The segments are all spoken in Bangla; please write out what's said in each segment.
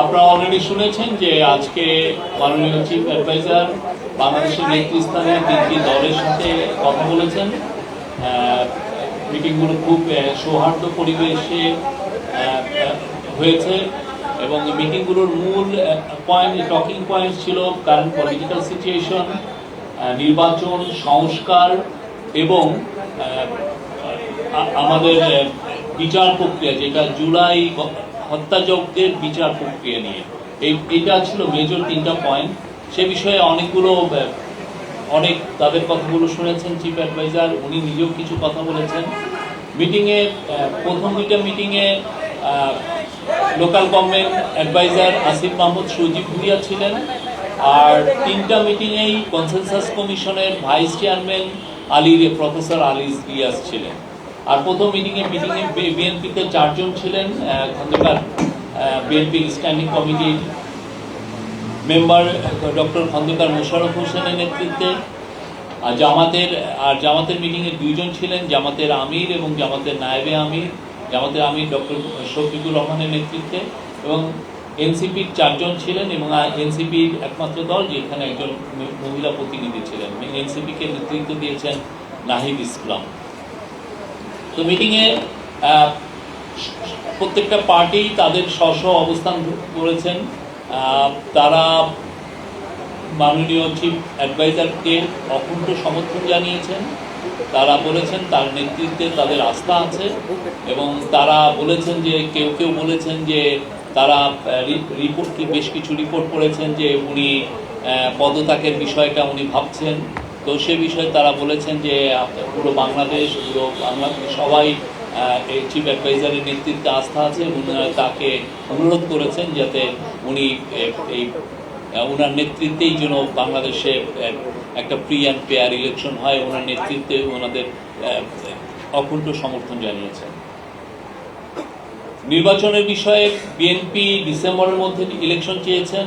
আপনারা অলরেডি শুনেছেন যে আজকে মাননীয় চিফ অ্যাডভাইজার বাংলাদেশের নেতৃস্থানীয় তিনটি দলের সাথে কথা বলেছেন। মিটিংগুলো খুব সৌহার্দ্য পরিবেশে হয়েছে এবং মিটিংগুলোর মূল পয়েন্ট টকিং পয়েন্ট ছিল কারেন্ট পলিটিক্যাল সিচুয়েশন নির্বাচন, সংস্কার এবং আমাদের বিচার প্রক্রিয়া যেটা জুলাই হত্যাযজ্ঞের বিচার প্রক্রিয়া নিয়ে। এই, এটা ছিল মেজর তিনটা পয়েন্ট সে বিষয়ে অনেকগুলো অনেক তাদের কথাগুলো শুনেছেন চিফ অ্যাডভাইজার উনি নিজেও কিছু কথা বলেছেন। মিটিংয়ে প্রথম দুইটা মিটিংয়ে local government adviser Asif Mahmud Sajib Bhuiyan ছিলেন। আর তিনটা মিটিংয়েই কনসেনসাস কমিশনের vice chairman Ali professor Ali Riaz ছিলেন। আর প্রথম মিটিংয়ে মিটিংয়ে বিএনপিতে চারজন ছিলেন খন্দকার বিএনপি স্ট্যান্ডিং কমিটির মেম্বার ডক্টর খন্দকার মোশাররফ হোসেনের নেতৃত্বে, আর জামাতের আর জামাতের মিটিংয়ে দুইজন ছিলেন, জামাতের আমির এবং জামাতের নায়েবে আমির, জামাতের আমির ডক্টর শফিকুর রহমানের নেতৃত্বে এবং এনসিপির চারজন ছিলেন এবং এনসিপির একমাত্র দল যেখানে একজন মহিলা প্রতিনিধি ছিলেন। এনসিপিকে নেতৃত্ব দিয়েছেন নাহিদ ইসলাম। তো মিটিংয়ে প্রত্যেকটা পার্টি তাদের স্ব স্ব অবস্থান করেছেন। তারা মাননীয় চিফ অ্যাডভাইজারকে অকুণ্ঠ সমর্থন জানিয়েছেন। তারা বলেছেন তার নেতৃত্বে তাদের আস্থা আছে এবং তারা বলেছেন যে, কেউ কেউ বলেছেন যে, তারা রিপোর্ট বেশ কিছু রিপোর্ট করেছেন যে উনি পদত্যাগের বিষয়টা উনি ভাবছেন। তো সে বিষয়ে তারা বলেছেন যে পুরো বাংলাদেশ পুরো বাংলা সবাই এই চিফ অ্যাডভাইজারের নেতৃত্বে আস্থা আছে ওনারা তাকে অনুরোধ করেছেন যাতে উনি এই ওনার নেতৃত্বেই যেন বাংলাদেশে একটা ফ্রি অ্যান্ড ফেয়ার ইলেকশন হয়। ওনার নেতৃত্বে ওনাদের অকুণ্ঠ সমর্থন জানিয়েছেন। নির্বাচনের বিষয়ে বিএনপি ডিসেম্বরের মধ্যে ইলেকশন চেয়েছেন।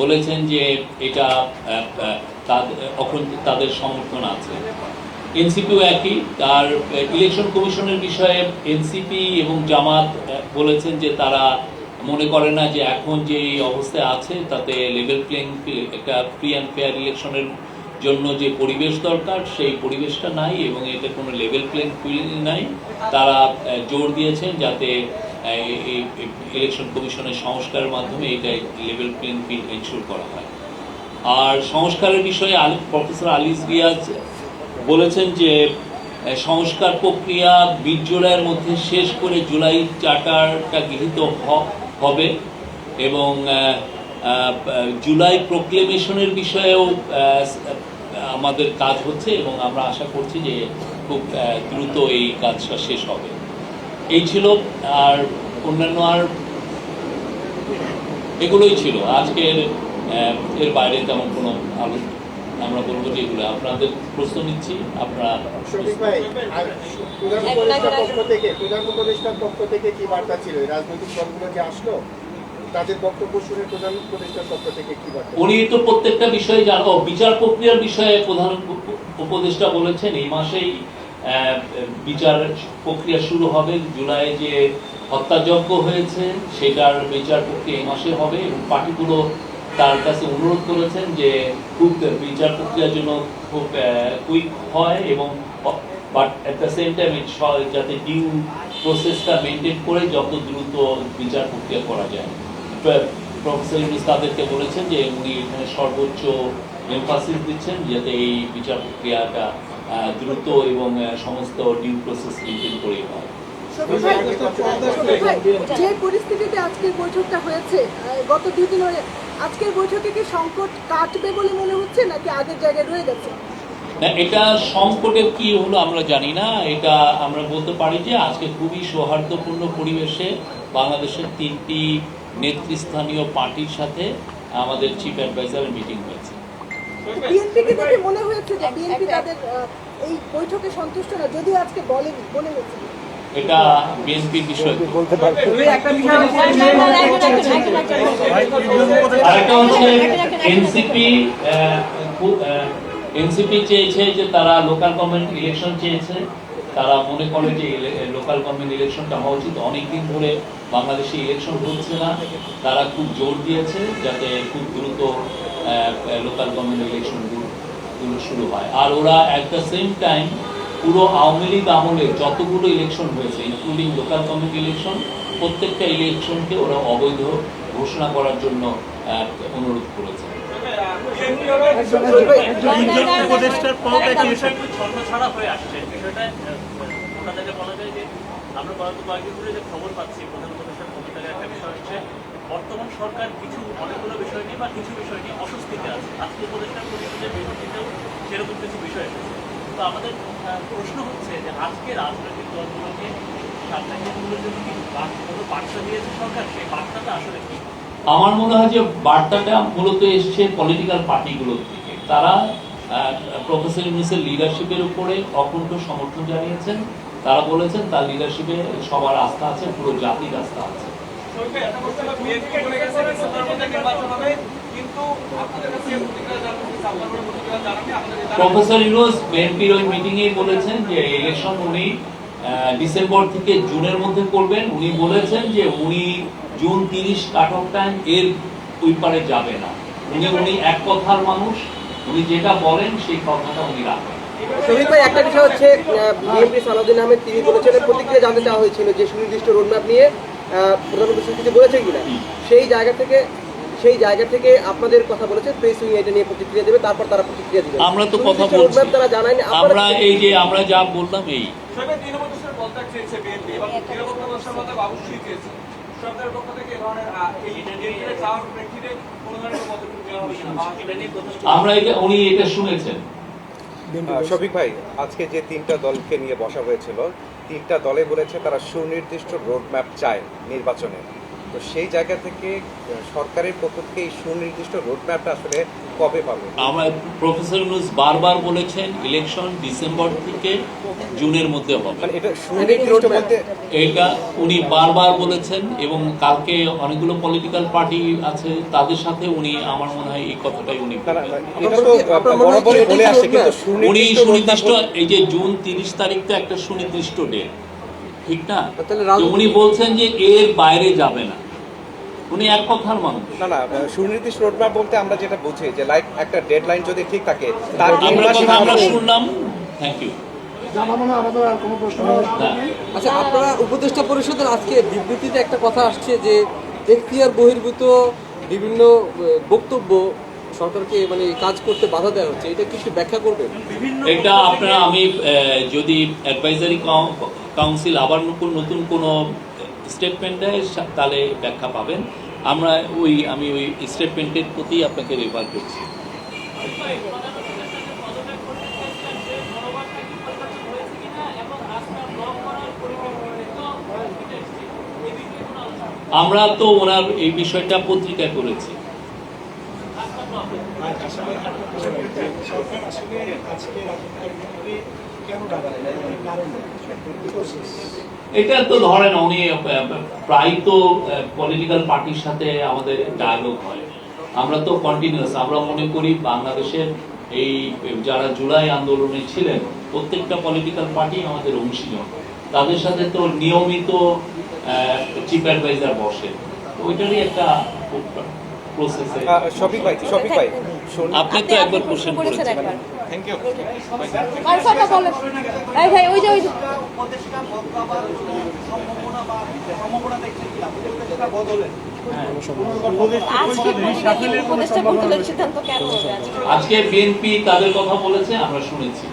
বলেছেন যে এটা তাদের সমর্থন আছে। এনসিপিও একই তার ইলেকশন কমিশনের বিষয়ে এনসিপি এবং জামাত বলেছেন যে তারা মনে করে না যে এখন যে অবস্থায় আছে, তাতে লেভেল প্লেইং একটা ফ্রি অ্যান্ড ফেয়ার ইলেকশনের জন্য যে পরিবেশ দরকার, সেই পরিবেশটা নাই এবং এতে কোনো লেভেল প্লেইং ফিল্ড নাই। তারা জোর দিয়েছেন যাতে ইলেকশন কমিশনের সংস্কারের মাধ্যমে এটা লেভেল প্লেইং ফিল্ড এনশোর করা হয়। আর সংস্কারের বিষয়ে আলী প্রফেসর আলিস রিয়াজ বলেছেন যে সংস্কার প্রক্রিয়া বিশ জুলাইয়ের মধ্যে শেষ করে জুলাই চার্টারটা গৃহীত হবে এবং জুলাই প্রোক্লেমেশনের বিষয়েও আমাদের কাজ হচ্ছে এবং আমরা আশা করছি যে খুব দ্রুত এই কাজটা শেষ হবে। এই ছিল আর অন্যান্য আর এগুলোই ছিল। আজকের এর বাইরে তেমন কোনো আলো আমরা বলব যে এগুলো। আপনাদের প্রশ্ন নিচ্ছি আপনারা শফিক ভাই আর প্রধান উপদেষ্টার পক্ষ থেকে প্রধান উপদেষ্টার পক্ষ থেকে কি বার্তা ছিল? রাজনৈতিক দলগুলো যে আসলো তাদের বক্তব্য শুনে প্রধান উপদেষ্টার পক্ষ থেকে কি বার্তা উনি তো প্রত্যেকটা বিষয়ে জানো বিচার প্রক্রিয়ার বিষয়ে প্রধান উপদেষ্টা বলেছেন এই মাসেই বিচার প্রক্রিয়া শুরু হবে, জুলাই যে হত্যাযজ্ঞ হয়েছে, সেটার বিচার প্রক্রিয়া এই মাসে হবে এবং পার্টিগুলো তার কাছে অনুরোধ করেছেন যে খুব বিচার প্রক্রিয়ার জন্য খুব কুইক হয় এবং but at the same time যাতে ডিউ প্রসেসটা মেনটেন করে যত দ্রুত বিচার প্রক্রিয়া করা যায়। প্রফেসর ইউনুস তাদেরকে বলেছেন যে উনি এখানে সর্বোচ্চ এমফাসিস দিচ্ছেন যাতে এই বিচার প্রক্রিয়াটা দ্রুত এবং সমস্ত ডিউ প্রসেস মেনটেন করে হয়। যে পরিস্থিতিতে আজকের বৈঠকটা হয়েছে গত দুই দিন ধরে আজকের বৈঠকে কি সংকট কাটবে বলে মনে হচ্ছে নাকি আগের জায়গায় রয়ে গেছে? না এটা সংকটের কি হলো আমরা জানি না। এটা আমরা বলতে পারি যে আজকে খুবই সৌহার্দ্যপূর্ণ পরিবেশে বাংলাদেশের তিনটি নেতৃস্থানীয় পার্টির সাথে আমাদের চিফ অ্যাডভাইজারের মিটিং হয়েছে। বিএনপিকে দেখে মনে হয়েছে যে বিএনপি তাদের এই বৈঠকে সন্তুষ্ট না যদিও আজকে বলেনি মনে হয়েছে এটা বিএনপির বিষয়। আরেকটা হচ্ছে এনসিপি এনসিপি চেয়েছে যে তারা লোকাল গভর্নমেন্ট ইলেকশন চেয়েছে। তারা মনে করে যে লোকাল গভর্নমেন্ট ইলেকশনটা হওয়া উচিত। অনেকদিন ধরে বাংলাদেশে ইলেকশন হচ্ছে না। তারা খুব জোর দিয়েছে যাতে খুব দ্রুত লোকাল ইলেকশনগুলো শুরু হয়। আর ওরা অ্যাট দ্য সেম টাইম পুরো আওয়ামী লীগ আমলে যতগুলো ইলেকশন হয়েছে ইনক্লুডিং লোকাল গভর্নমেন্ট ইলেকশন প্রত্যেকটা ইলেকশনকে ওরা অবৈধ ঘোষণা করার জন্য অনুরোধ করেছে। আমরা কয়েকদিন ধরে যে খবর পাচ্ছি প্রধান উপদেষ্টার কবিতার একটা বিষয় হচ্ছে বর্তমান সরকার কিছু অনেকগুলো বিষয় নিয়ে বা কিছু বিষয় নিয়ে অস্বস্তিতে আছে। আজকে উপদেষ্টার পরিষদের বিরোধীতেও সেরকম কিছু বিষয় এসেছে। তো আমাদের প্রশ্ন হচ্ছে যে আজকে রাজনৈতিক দলগুলোকে আমার মনে হয় যে বার্তাটা মূলত এসছে পলিটিক্যাল পার্টিগুলোর থেকে তারা প্রফেসর ইউনুসের লিডারশিপের উপরে অকুণ্ঠ সমর্থন জানিয়েছেন। তারা বলেছেন তার লিডারশিপে সবার আস্থা আছে, পুরো জাতির আস্থা আছে। প্রফেসর ইউনুস বিএনপির ওই বলেছেন যে ইলেকশন উনি ডিসেম্বর থেকে জুনের মধ্যে করবেন। উনি বলেছেন যে উনি জুন তিরিশ কাট অফ টাইম এর ওই পারে যাবে না। উনি উনি এক কথার মানুষ। উনি যেটা বলেন সেই কথাটা উনি রাখবেন শহীদ ভাই একটা বিষয় হচ্ছে বিএনপি সালাউদ্দিন আহমেদ তিনি বলেছেন প্রতিক্রিয়া জানতে চাওয়া হয়েছিল যে সুনির্দিষ্ট রোডম্যাপ নিয়ে প্রধান উপদেষ্টা কিছু বলেছেন কিনা? সেই জায়গা থেকে সেই জায়গা থেকে আপনাদের কথা বলেছেন প্রেস উইং এটা নিয়ে প্রতিক্রিয়া দেবে তারপর তারা প্রতিক্রিয়া দেবে। আমরা তো কথা বলছি। তারা জানায়নি আমরা এই যে আমরা যা বললাম এই। প্রতিষ্ঠা আমরা এটা উনি এটা শুনেছেন। শফিক ভাই আজকে যে তিনটা দলকে নিয়ে বসা হয়েছিল তিনটা দলে বলেছে তারা সুনির্দিষ্ট রোডম্যাপ চায় নির্বাচনে। তো সেই জায়গা থেকে সরকারের পক্ষ থেকে এই সুনির্দিষ্ট রোডম্যাপটা আসলে কবে পাবে? আমরা প্রফেসর ইউনুস বারবার বলেছেন ইলেকশন ডিসেম্বর থেকে জুনের মধ্যে হবে। মানে এটা সুনির্দিষ্ট বলতে এটা উনি বারবার বলেছেন এবং কালকে অনেকগুলো পলিটিক্যাল পার্টি আছে তাদের সাথে উনি আমার মনে হয় এই কথাটাই উনি মনে উনি সুনির্দিষ্ট সুনির্দিষ্ট এই যে জুন তিরিশ তারিখ তো একটা সুনির্দিষ্ট ডেট ঠিক না? উনি বলছেন যে এর বাইরে যাবে না। উনি এক কথার মানুষ। না না সুনির্দিষ্ট রোডম্যাপ বলতে আমরা যেটা বুঝি যে লাইক একটা ডেডলাইন যদি ঠিক থাকে তার আমরা শুনলাম। থ্যাংক ইউ আচ্ছা আপনারা উপদেষ্টা পরিষদের আজকে বিবৃতিতে একটা কথা আসছে যে এখতিয়ার বহির্ভূত বিভিন্ন বক্তব্য সরকারকে মানে কাজ করতে বাধা দেওয়া হচ্ছে। এটা কিছু ব্যাখ্যা করবেন? এটা আপনারা আমি যদি অ্যাডভাইজারি কাউন্সিল আবার নতুন নতুন কোনো স্টেটমেন্ট দেয় তাহলে ব্যাখ্যা পাবেন। আমরা ওই, আমি ওই স্টেটমেন্টের প্রতি আপনাকে রেফার করছি। আমরা তো ওনার এই বিষয়টা পত্রিকায় করেছি। এটা তো ধরেন উনি প্রায় তো পলিটিক্যাল পার্টির সাথে আমাদের ডায়ালগ হয়। আমরা তো কন্টিনিউয়াস আমরা মনে করি বাংলাদেশের এই, যারা জুলাই আন্দোলনে ছিলেন, প্রত্যেকটা পলিটিক্যাল পার্টি আমাদের অংশীজন তাদের সাথে তো নিয়মিত চিফ অ্যাডভাইজার বসে। ওইটারই একটা প্রসেসে ভাই সুন- আপনি তো একবার কোশ্চেন করেছেন। একবার। থ্যাংক ইউ আর কথা বলেন এই ভাই ওই যে ওই বদলাবার সম্ভাবনা বা সম্ভাবনা দেখছেন আজকে বিএনপি তাদের কথা বলেছে আমরা শুনেছি।